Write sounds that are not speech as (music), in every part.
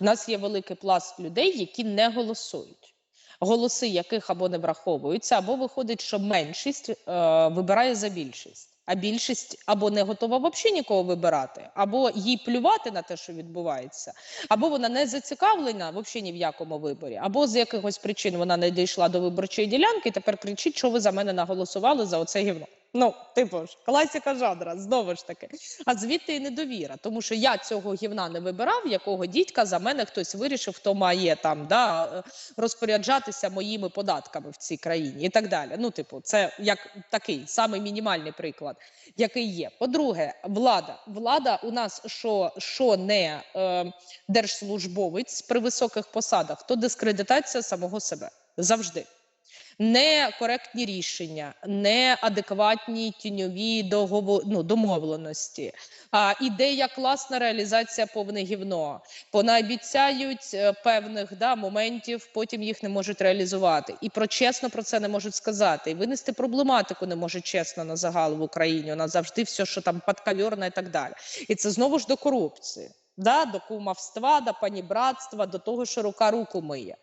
У нас є великий пласт людей, які не голосують. Голоси яких або не враховуються, або виходить, що меншість е, вибирає за більшість, а більшість або не готова взагалі нікого вибирати, або їй плювати на те, що відбувається, або вона не зацікавлена взагалі ні в якому виборі, або з якихось причин вона не дійшла до виборчої ділянки. і Тепер кричить, що ви за мене наголосували за оце гівно. Ну, типу ж, класіка жанра, знову ж таки. А звідти і недовіра, тому що я цього гівна не вибирав, якого дідька за мене хтось вирішив, хто має там да, розпоряджатися моїми податками в цій країні і так далі. Ну, типу, це як такий самий мінімальний приклад, який є. По-друге, влада. Влада у нас що, що не е, держслужбовець при високих посадах, то дискредитація самого себе завжди некоректні рішення, неадекватні тіньові договор, ну, домовленості. А ідея класна реалізація повне гівно. Понаобіцяють е, певних да, моментів, потім їх не можуть реалізувати. І про чесно про це не можуть сказати. І винести проблематику не можуть чесно на загал в Україні. Нас завжди все, що там підкальорне і так далі. І це знову ж до корупції. Да, до кумовства, до панібратства, до того, що рука руку миє.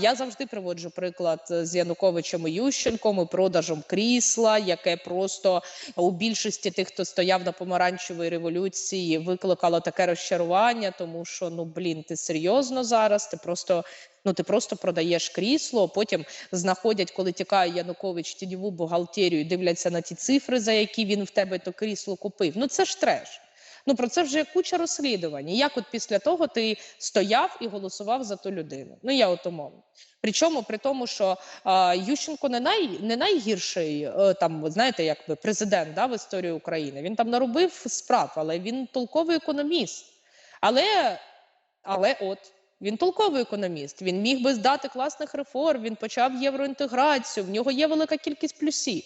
Я завжди приводжу приклад з Януковичем і Ющенком і продажем крісла, яке просто у більшості тих, хто стояв на помаранчевій революції, викликало таке розчарування, тому що ну блін, ти серйозно зараз? Ти просто ну ти просто продаєш крісло. Потім знаходять, коли тікає Янукович тіньову бухгалтерію, дивляться на ті цифри, за які він в тебе то крісло купив. Ну це ж треш. Ну про це вже куча розслідувань. Як от після того ти стояв і голосував за ту людину? Ну я от умовно. Причому при тому, що а, Ющенко не най не найгірший е, там, знаєте, якби президент да, в історії України. Він там наробив справ, але він толковий економіст. Але, але от. Він толковий економіст. Він міг би здати класних реформ. Він почав євроінтеграцію. В нього є велика кількість плюсів.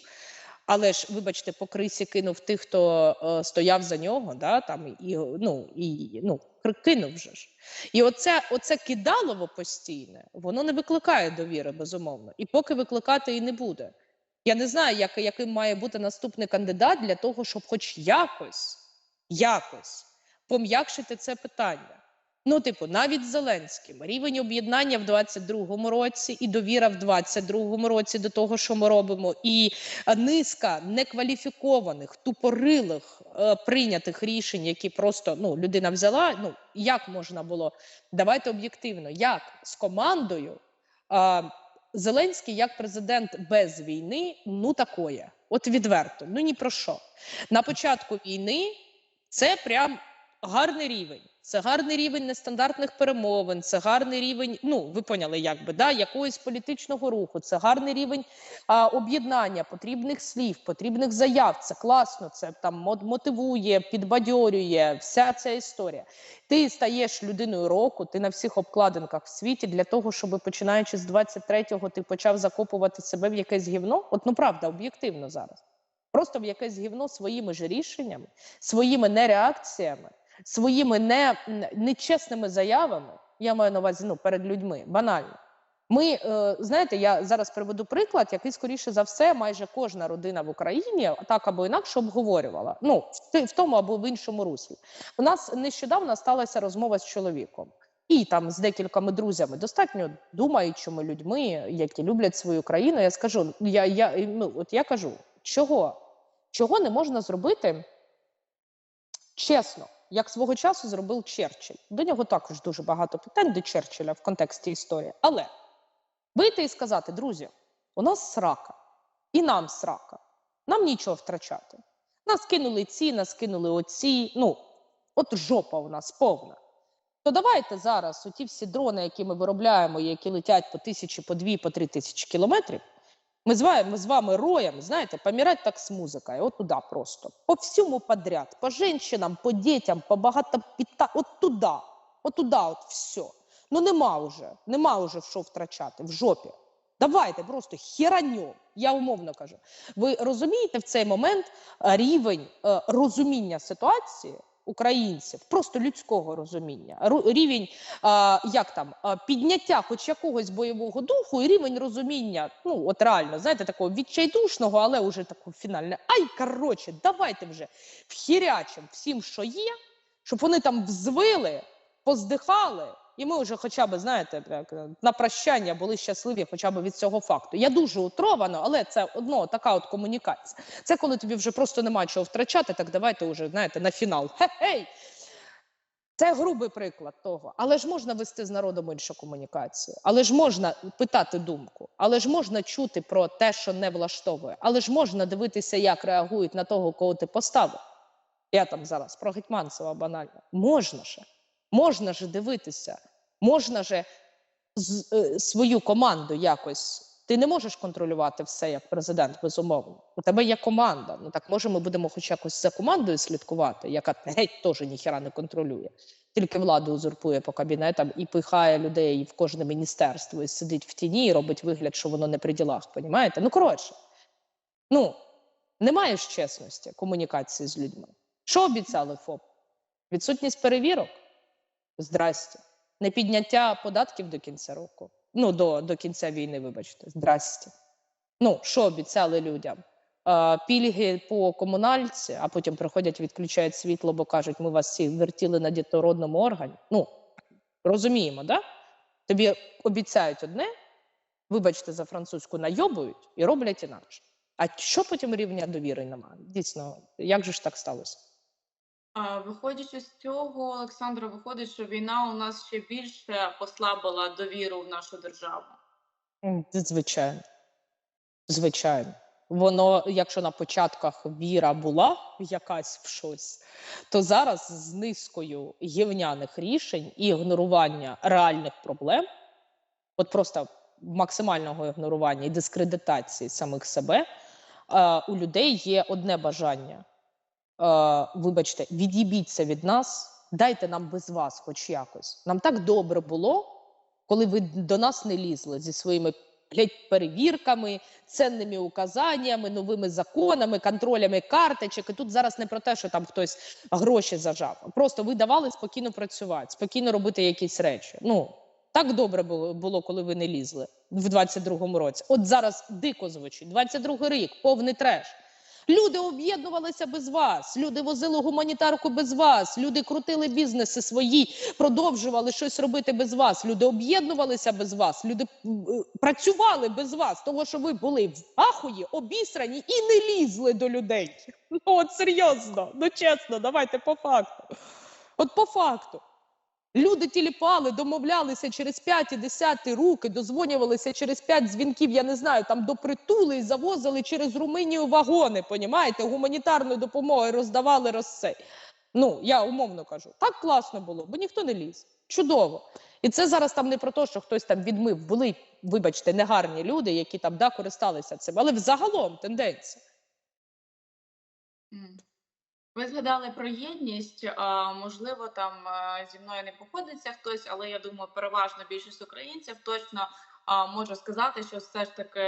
Але ж, вибачте, по крисі кинув тих, хто е, стояв за нього, да, там, і, ну, і, ну, кинув вже ж. І оце, оце кидалово постійне, воно не викликає довіри, безумовно. І поки викликати і не буде. Я не знаю, як, яким має бути наступний кандидат для того, щоб хоч якось, якось пом'якшити це питання. Ну, типу, навіть Зеленським рівень об'єднання в 22-му році і довіра в 22-му році до того, що ми робимо, і низка некваліфікованих, тупорилих е, прийнятих рішень, які просто ну людина взяла. Ну як можна було? Давайте об'єктивно, як? З командою? Е, Зеленський як президент без війни, ну такое, от відверто, ну ні про що. На початку війни. Це прям гарний рівень. Це гарний рівень нестандартних перемовин, це гарний рівень. Ну ви поняли, як би да якогось політичного руху. Це гарний рівень а, об'єднання, потрібних слів, потрібних заяв. Це класно. Це там мотивує, підбадьорює. Вся ця історія. Ти стаєш людиною року. Ти на всіх обкладинках в світі для того, щоб починаючи з 23-го, ти почав закопувати себе в якесь гівно. От ну правда, об'єктивно зараз. Просто в якесь гівно своїми ж рішеннями, своїми нереакціями своїми не, нечесними заявами, я маю на увазі ну, перед людьми, банально. Ми е, знаєте, я зараз приведу приклад, який скоріше за все, майже кожна родина в Україні так або інакше обговорювала. Ну в, тому або в іншому руслі. У нас нещодавно сталася розмова з чоловіком. І там з декількома друзями, достатньо думаючими людьми, які люблять свою країну. Я скажу, я я ну от я кажу, чого? Чого не можна зробити чесно? Як свого часу зробив Черчилль. До нього також дуже багато питань до Черчилля в контексті історії. Але вийти і сказати, друзі, у нас срака, і нам срака, нам нічого втрачати. Нас кинули ці, нас кинули оці. Ну, от жопа у нас повна. То давайте зараз оті всі дрони, які ми виробляємо, які летять по тисячі, по дві, по три тисячі кілометрів. Ми з вами, ми з вами роем, знаєте, помирать так з музикою, от туди просто. По всьому подряд, по женщинам, по дітям, по багатопіта, от туди, от туди, от все. Ну нема вже, нема вже що втрачати в жопі. Давайте просто хераньо, я умовно кажу. Ви розумієте в цей момент рівень е, розуміння ситуації? Українців, просто людського розуміння, рівень як там підняття, хоч якогось бойового духу, і рівень розуміння, ну от реально, знаєте, такого відчайдушного, але уже такого фінальне. Ай, коротше, давайте вже вхірячим всім, що є, щоб вони там взвили, поздихали і ми вже хоча б, знаєте, як, е, на прощання були щасливі хоча б від цього факту. Я дуже утровано, але це одно така от комунікація. Це коли тобі вже просто нема чого втрачати, так давайте вже, знаєте, на фінал. Хе-хей! Це грубий приклад того. Але ж можна вести з народом іншу комунікацію, але ж можна питати думку, але ж можна чути про те, що не влаштовує, але ж можна дивитися, як реагують на того, кого ти поставив. Я там зараз про Гетьманцева банально. Можна же, можна же дивитися, можна же е, свою команду якось. Ти не можеш контролювати все як президент, безумовно. У тебе є команда. Ну так може, ми будемо хоч якось за командою слідкувати, яка геть теж ніхіра не контролює, тільки владу узурпує по кабінетам і пихає людей в кожне міністерство і сидить в тіні і робить вигляд, що воно не при ділах. Понімаєте? Ну коротше, ну немає ж чесності комунікації з людьми. Що обіцяли ФОП? Відсутність перевірок? Здрасте. Не підняття податків до кінця року. Ну, до, до кінця війни, вибачте. Здрасте. Ну, що обіцяли людям? Е, пільги по комунальці, а потім приходять, відключають світло, бо кажуть, ми вас всі вертіли на дітородному органі. Ну, розуміємо, да? Тобі обіцяють одне, вибачте за французьку, найобують і роблять інакше. А що потім рівня довіри немає? Дійсно, як же ж так сталося? Виходячи з цього, Олександра, виходить, що війна у нас ще більше послабила довіру в нашу державу. Звичайно. Звичайно. Воно, якщо на початках віра була якась в щось, то зараз з низкою гівняних рішень і ігнорування реальних проблем, от просто максимального ігнорування і дискредитації самих себе, у людей є одне бажання. Е, вибачте, від'їбіться від нас, дайте нам без вас, хоч якось. Нам так добре було, коли ви до нас не лізли зі своїми блядь, перевірками, ценними указаннями, новими законами, контролями карточок. І тут зараз не про те, що там хтось гроші зажав. Просто ви давали спокійно працювати, спокійно робити якісь речі. Ну так добре було, було коли ви не лізли в 22-му році. От зараз дико звучить. 22-й рік, повний треш. Люди об'єднувалися без вас, люди возили гуманітарку без вас, люди крутили бізнеси свої, продовжували щось робити без вас. Люди об'єднувалися без вас, люди е, працювали без вас, того що ви були в ахуї, обісрані і не лізли до людей. (laughs) Ну от серйозно, ну чесно, давайте по факту. От по факту. Люди тіліпали, домовлялися через 5 і 10 руки, дозвонювалися через 5 дзвінків, я не знаю, там до притули і завозили через Румунію вагони, понімаєте, гуманітарної допомоги роздавали розсей. Ну, я умовно кажу, так класно було, бо ніхто не ліз. Чудово. І це зараз там не про те, що хтось там відмив, були, вибачте, негарні люди, які там да, користалися цим, але взагалом тенденція. Ви згадали про єдність. Можливо, там е, зі мною не походиться хтось, але я думаю, переважно більшість українців точно можу сказати, що все ж таки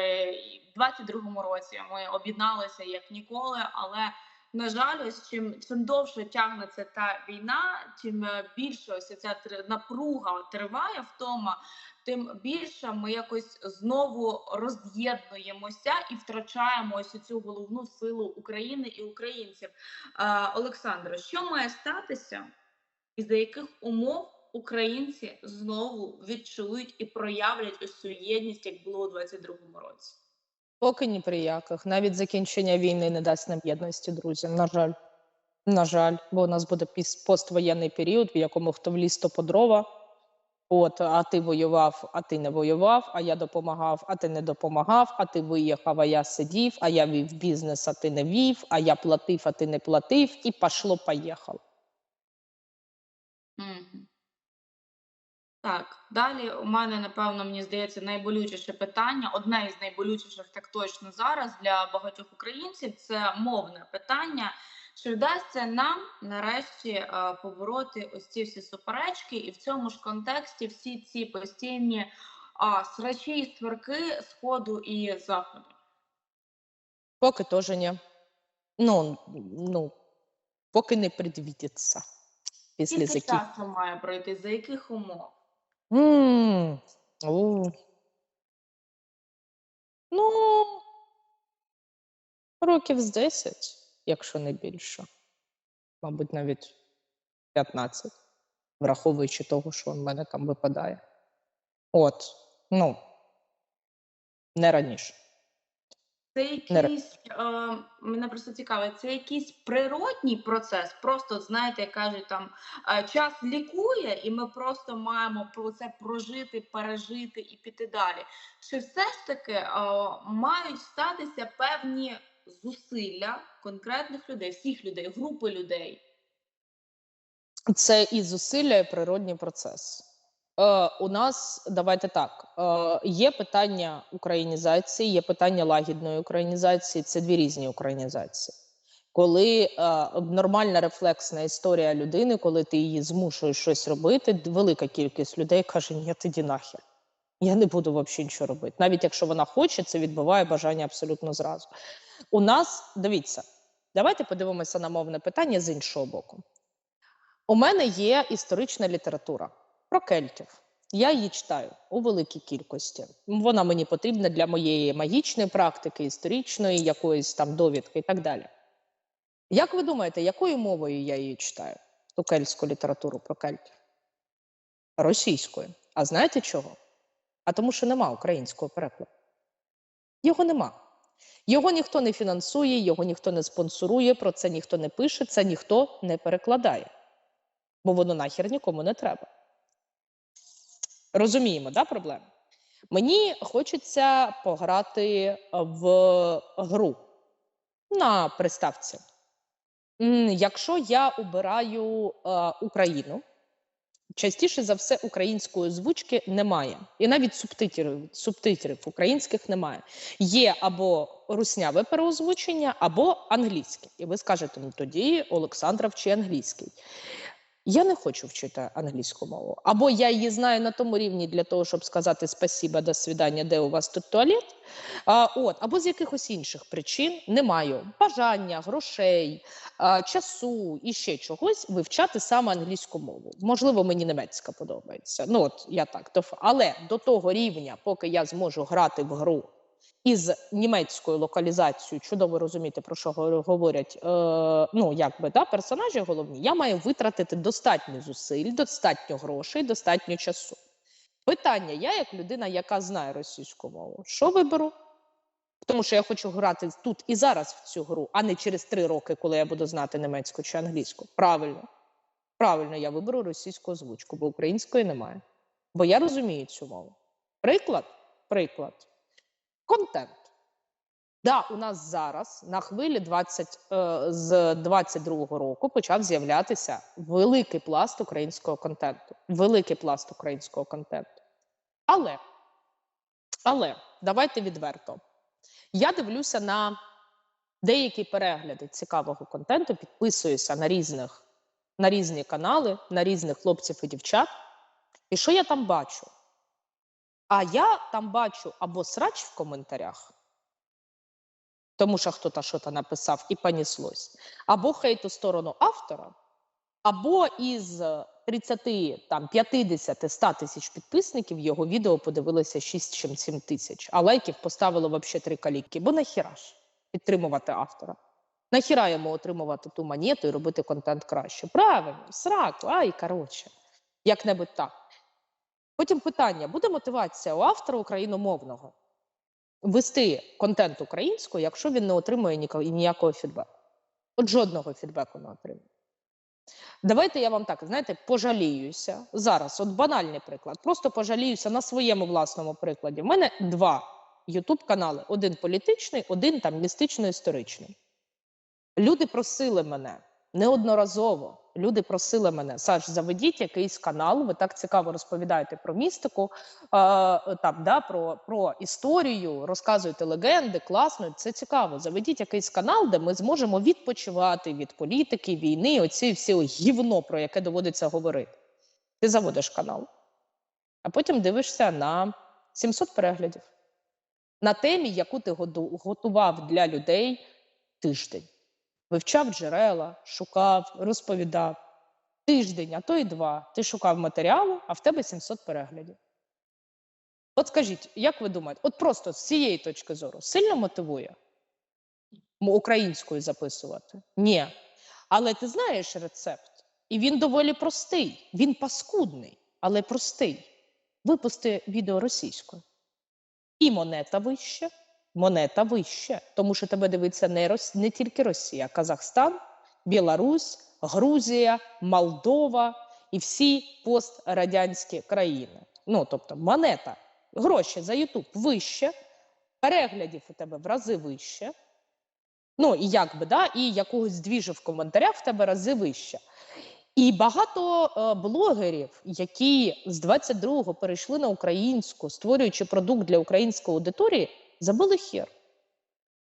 в 22-му році ми об'єдналися як ніколи, але на жаль, ось чим чим довше тягнеться та війна, тим е, більше ось ця напруга триває втома, тим більше ми якось знову роз'єднуємося і втрачаємо ось цю головну силу України і українців. Олександро, що має статися, і за яких умов українці знову відчують і проявлять ось цю єдність, як було у 22-му році? Поки ні при яких. Навіть закінчення війни не дасть нам єдності, друзі. На жаль. На жаль, бо у нас буде поствоєнний період, в якому хто вліз то по дрова. От, а ти воював, а ти не воював, а я допомагав, а ти не допомагав, а ти виїхав, а я сидів, а я вів бізнес, а ти не вів, а я платив, а ти не платив, і пошло поїхало. Мгм. Так, далі у мене, напевно, мені здається, найболючіше питання, одне із найболючіших, так точно зараз для багатьох українців це мовне питання. Чи вдасться нам нарешті е, побороти ось ці всі суперечки, і в цьому ж контексті всі ці постійні а, срачі і створки сходу і заходу? Поки теж ні. Ну, ну, поки не предвідеться. Після Скільки закінчення. часу має пройти? За яких умов? Ну, років з 10, якщо не більше. Мабуть, навіть 15. враховуючи того, що в мене там випадає. От, ну, не раніше. Це якийсь, е, мене просто цікавить, це якийсь природній процес. Просто знаєте, як кажуть, там час лікує, і ми просто маємо про це прожити, пережити і піти далі. Чи все ж таки е, мають статися певні зусилля конкретних людей, всіх людей, групи людей? Це і зусилля, і природній процес. Е, у нас давайте так: е, є питання українізації, є питання лагідної українізації. Це дві різні українізації. Коли е, нормальна рефлексна історія людини, коли ти її змушуєш щось робити, велика кількість людей каже: Ні, тоді нахер. Я не буду взагалі нічого робити. Навіть якщо вона хоче, це відбиває бажання абсолютно зразу. У нас дивіться, давайте подивимося на мовне питання з іншого боку. У мене є історична література про кельтів. Я її читаю у великій кількості. Вона мені потрібна для моєї магічної практики, історичної, якоїсь там довідки і так далі. Як ви думаєте, якою мовою я її читаю? Ту кельтську літературу про кельтів? Російською. А знаєте чого? А тому, що нема українського перекладу. Його нема. Його ніхто не фінансує, його ніхто не спонсорує, про це ніхто не пише, це ніхто не перекладає. Бо воно нахер нікому не треба. Розуміємо, да, проблему? Мені хочеться пограти в гру на приставці. Якщо я обираю е, Україну, частіше за все української озвучки немає. І навіть субтитрів, субтитрів українських немає. Є або русняве переозвучення, або англійське. І ви скажете, ну тоді Олександра вчи англійський. Я не хочу вчити англійську мову. Або я її знаю на тому рівні для того, щоб сказати спасіба, до свидання, де у вас тут туалет. А, от, або з якихось інших причин не маю бажання, грошей, а, часу і ще чогось вивчати саме англійську мову. Можливо, мені німецька подобається. Ну от я так. То, але до того рівня, поки я зможу грати в гру із німецькою локалізацією, чудово розуміти, про що говорять е, ну, якби, да, персонажі головні, я маю витратити достатньо зусиль, достатньо грошей, достатньо часу. Питання: я, як людина, яка знає російську мову, що виберу? Тому що я хочу грати тут і зараз в цю гру, а не через три роки, коли я буду знати німецьку чи англійську. Правильно. Правильно, я виберу російську озвучку, бо української немає. Бо я розумію цю мову. Приклад, приклад. Контент. Да, у нас зараз на хвилі 20, е, з 22-го року почав з'являтися великий пласт українського контенту. Великий пласт українського контенту. Але, але давайте відверто. Я дивлюся на деякі перегляди цікавого контенту, підписуюся на різних на різні канали, на різних хлопців і дівчат. І що я там бачу? А я там бачу або срач в коментарях, тому що хтось щось написав і поніслось, або хейт у сторону автора, або із 30, там, 50, 100 тисяч підписників його відео подивилися 6 чим 7 тисяч, а лайків поставило взагалі три каліки. Бо нахіра ж підтримувати автора? Нахіра йому отримувати ту монету і робити контент краще? Правильно, сраку, ай, коротше, як-небудь так. Потім питання: буде мотивація у автора україномовного вести контент українською, якщо він не отримує ніякого фідбеку? От жодного фідбеку не отримує. Давайте я вам так, знаєте, пожаліюся. Зараз, от банальний приклад, просто пожаліюся на своєму власному прикладі. У мене два youtube канали: один політичний, один там містично-історичний. Люди просили мене неодноразово. Люди просили мене, Саш, заведіть якийсь канал. Ви так цікаво розповідаєте про містику, е, там, да, про, про історію, розказуєте легенди, класно. Це цікаво. Заведіть якийсь канал, де ми зможемо відпочивати від політики, війни, оці всі гівно, про яке доводиться говорити. Ти заводиш канал, а потім дивишся на 700 переглядів на темі, яку ти готував для людей тиждень. Вивчав джерела, шукав, розповідав. Тиждень, а то й два. Ти шукав матеріалу, а в тебе 700 переглядів. От скажіть, як ви думаєте, от просто з цієї точки зору сильно мотивує українською записувати? Ні. Але ти знаєш рецепт. І він доволі простий. Він паскудний, але простий. Випусти відео російською. І монета вища, монета вища, тому що тебе дивиться не, Рос... не тільки Росія, Казахстан, Білорусь, Грузія, Молдова і всі пострадянські країни. Ну, тобто, монета, гроші за Ютуб вище, переглядів у тебе в рази вище. Ну, і як би, да, і якогось двіжу в коментарях в тебе рази вище. І багато е, блогерів, які з 22-го перейшли на українську, створюючи продукт для української аудиторії, забили хер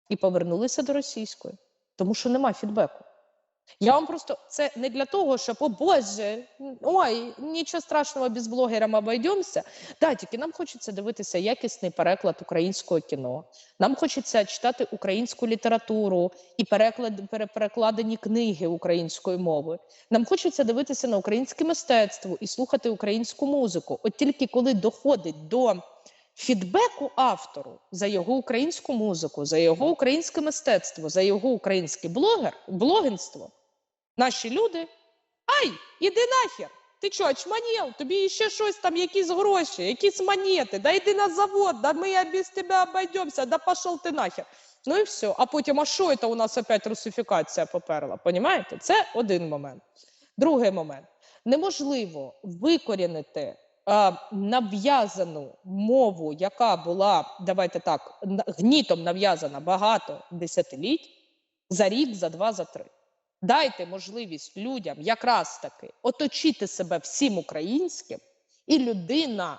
і повернулися до російської, тому що нема фідбеку. Я вам просто це не для того, щоб о Боже, ой, нічого страшного без блогерам обійдемося. Да, тільки нам хочеться дивитися якісний переклад українського кіно. Нам хочеться читати українську літературу і переклад, пере- перекладені книги українською мовою. Нам хочеться дивитися на українське мистецтво і слухати українську музику. От тільки коли доходить до фідбеку автору за його українську музику, за його українське мистецтво, за його українське блогер, блогерство, наші люди. Ай, іди нахер! Ти що, очманєв? Тобі ще щось там, якісь гроші, якісь монети, да йди на завод, да ми без тебе обійдемося, да пішов ти нахер. Ну і все. А потім, а що це у нас опять русифікація поперла? Понімаєте? Це один момент. Другий момент. Неможливо викорінити нав'язану мову, яка була, давайте так, гнітом нав'язана багато десятиліть, за рік, за два, за три. Дайте можливість людям якраз таки оточити себе всім українським, і людина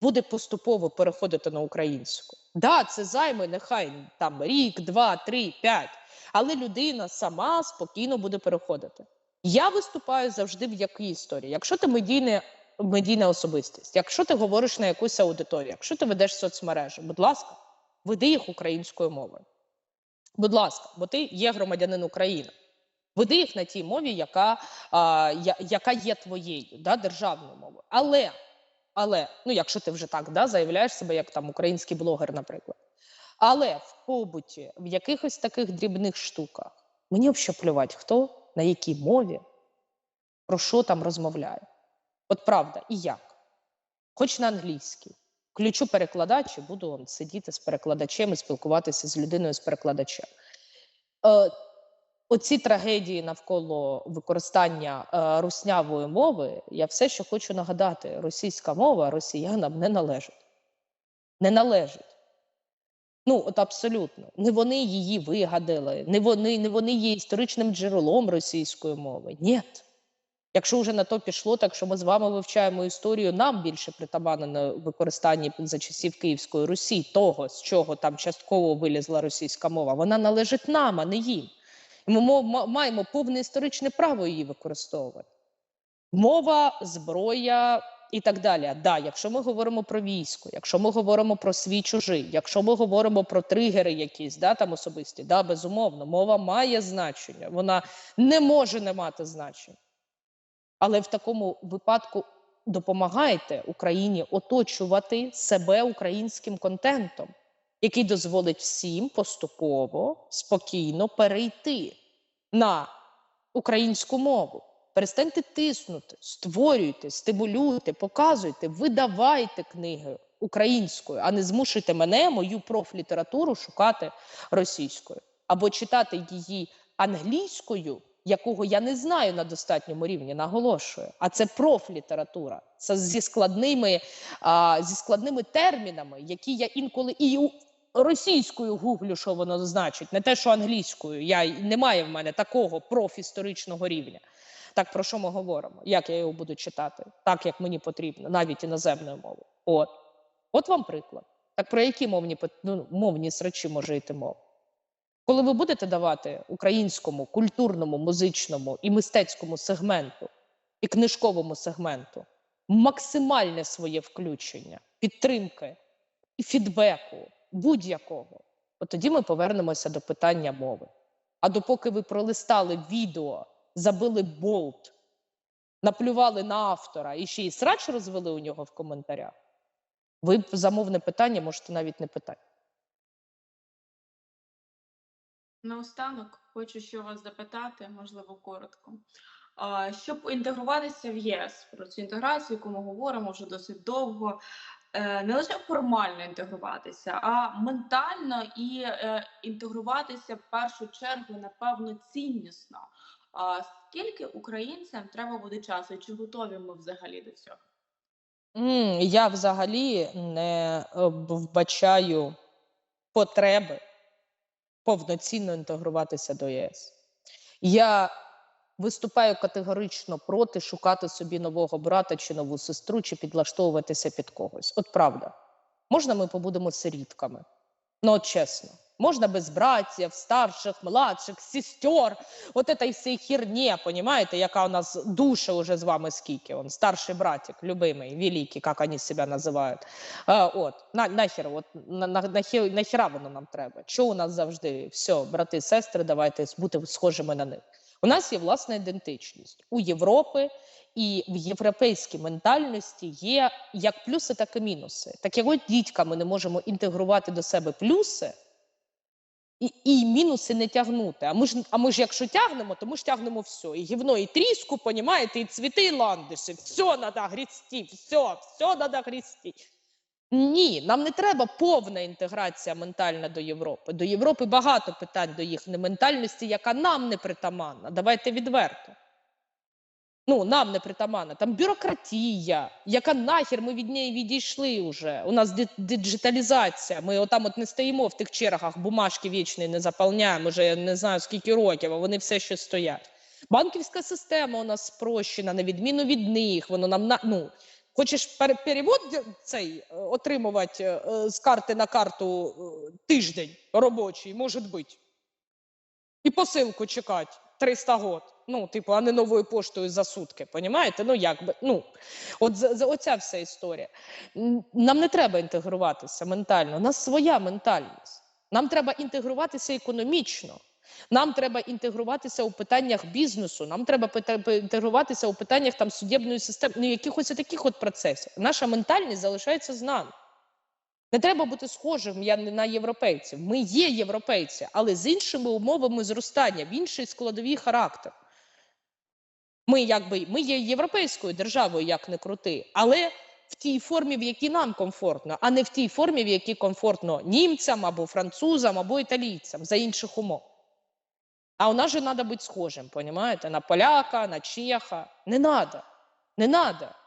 буде поступово переходити на українську. Да, це займе нехай там рік, два, три, п'ять, але людина сама спокійно буде переходити. Я виступаю завжди в якій історії. Якщо ти медійне, медійна особистість, якщо ти говориш на якусь аудиторію, якщо ти ведеш соцмережі, будь ласка, веди їх українською мовою. Будь ласка, бо ти є громадянин України. Веди їх на тій мові, яка, а, я, яка є твоєю, да, державною мовою. Але, але, ну якщо ти вже так да, заявляєш себе як там український блогер, наприклад. Але в побуті, в якихось таких дрібних штуках, мені взагалі плювати, хто на якій мові, про що там розмовляє. От правда, і як. Хоч на англійській. Включу перекладач і буду сидіти з перекладачем і спілкуватися з людиною з перекладачем. Е, оці трагедії навколо використання е, руснявої мови, я все ще хочу нагадати: російська мова росіянам не належить. Не належить. Ну, от абсолютно. Не вони її вигадали, не вони, не вони є історичним джерелом російської мови. Ні. Якщо вже на то пішло, так що ми з вами вивчаємо історію, нам більше притаманно на використанні за часів Київської Русі, того, з чого там частково вилізла російська мова, вона належить нам, а не їм. І ми маємо повне історичне право її використовувати. Мова, зброя і так далі. Да, якщо ми говоримо про військо, якщо ми говоримо про свій чужий, якщо ми говоримо про тригери якісь, да, там особисті, да, безумовно, мова має значення, вона не може не мати значення. Але в такому випадку допомагайте Україні оточувати себе українським контентом, який дозволить всім поступово, спокійно перейти на українську мову. Перестаньте тиснути, створюйте, стимулюйте, показуйте, видавайте книги українською, а не змушуйте мене, мою профлітературу шукати російською або читати її англійською, якого я не знаю на достатньому рівні, наголошую. А це профлітература. Це зі складними, а, зі складними термінами, які я інколи і російською гуглю, що воно значить, не те, що англійською. Я немає в мене такого профісторичного рівня. Так про що ми говоримо? Як я його буду читати? Так як мені потрібно, навіть іноземною мовою. От, от вам приклад. Так про які мовні ну, мовні срачі може йти мова? Коли ви будете давати українському культурному, музичному і мистецькому сегменту і книжковому сегменту максимальне своє включення, підтримки і фідбеку будь-якого, от тоді ми повернемося до питання мови. А допоки ви пролистали відео, забили болт, наплювали на автора і ще й срач розвели у нього в коментарях, ви замовне питання можете навіть не питати. Наостанок хочу ще вас запитати, можливо, коротко. Щоб інтегруватися в ЄС, про цю інтеграцію, яку ми говоримо вже досить довго, е, не лише формально інтегруватися, а ментально і е, інтегруватися в першу чергу, напевно, ціннісно. Скільки українцям треба буде часу, чи готові ми взагалі до цього? Я взагалі не е, вбачаю потреби повноцінно інтегруватися до ЄС. Я виступаю категорично проти шукати собі нового брата чи нову сестру, чи підлаштовуватися під когось. От правда, можна ми побудемо сирітками? Ну, от чесно. Можна без братів, старших, младших, сестер, от этой всей херні, понимаете, яка у нас душа уже з вами скільки. Он старший братик, любимий, великий, як вони себе називають. А, от, на, нахер, от, на, на, нахер, нахера воно нам треба? Що у нас завжди? Все, брати, сестри, давайте бути схожими на них. У нас є власна ідентичність. У Європи і в європейській ментальності є як плюси, так і мінуси. Так як от дідька ми не можемо інтегрувати до себе плюси, і, і мінуси не тягнути. А ми ж, а ми ж якщо тягнемо, то ми ж тягнемо все. І гівно, і тріску, понімаєте, і цвіти, і ландиші. Все треба грісти, все, все треба грісти. Ні, нам не треба повна інтеграція ментальна до Європи. До Європи багато питань до їхньої ментальності, яка нам не притаманна. Давайте відверто. Ну, нам не притаманна. Там бюрократія, яка нахер ми від неї відійшли вже. У нас диджиталізація. Ми отам от не стоїмо в тих чергах, бумажки вічні не заповняємо вже я не знаю скільки років, а вони все ще стоять. Банківська система у нас спрощена, на відміну від них. Воно нам на ну. Хочеш перевод цей е, отримувати е, з карти на карту е, тиждень робочий, може бути. І посилку чекати 300 год. Ну, типу, а не новою поштою за сутки. Понімаєте? Ну, як би, ну, от за, оця вся історія. Нам не треба інтегруватися ментально. У нас своя ментальність. Нам треба інтегруватися економічно. Нам треба інтегруватися у питаннях бізнесу, нам треба інтегруватися у питаннях там судебної системи, ну якихось таких от процесів. Наша ментальність залишається з нами. Не треба бути схожим я на європейців. Ми є європейці, але з іншими умовами зростання, в іншій складовій характер. Ми якби ми є європейською державою, як не крути, але в тій формі, в якій нам комфортно, а не в тій формі, в якій комфортно німцям або французам, або італійцям за інших умов. А у нас же треба бути схожим, понімаєте? На поляка, на чеха. Не треба. Не треба.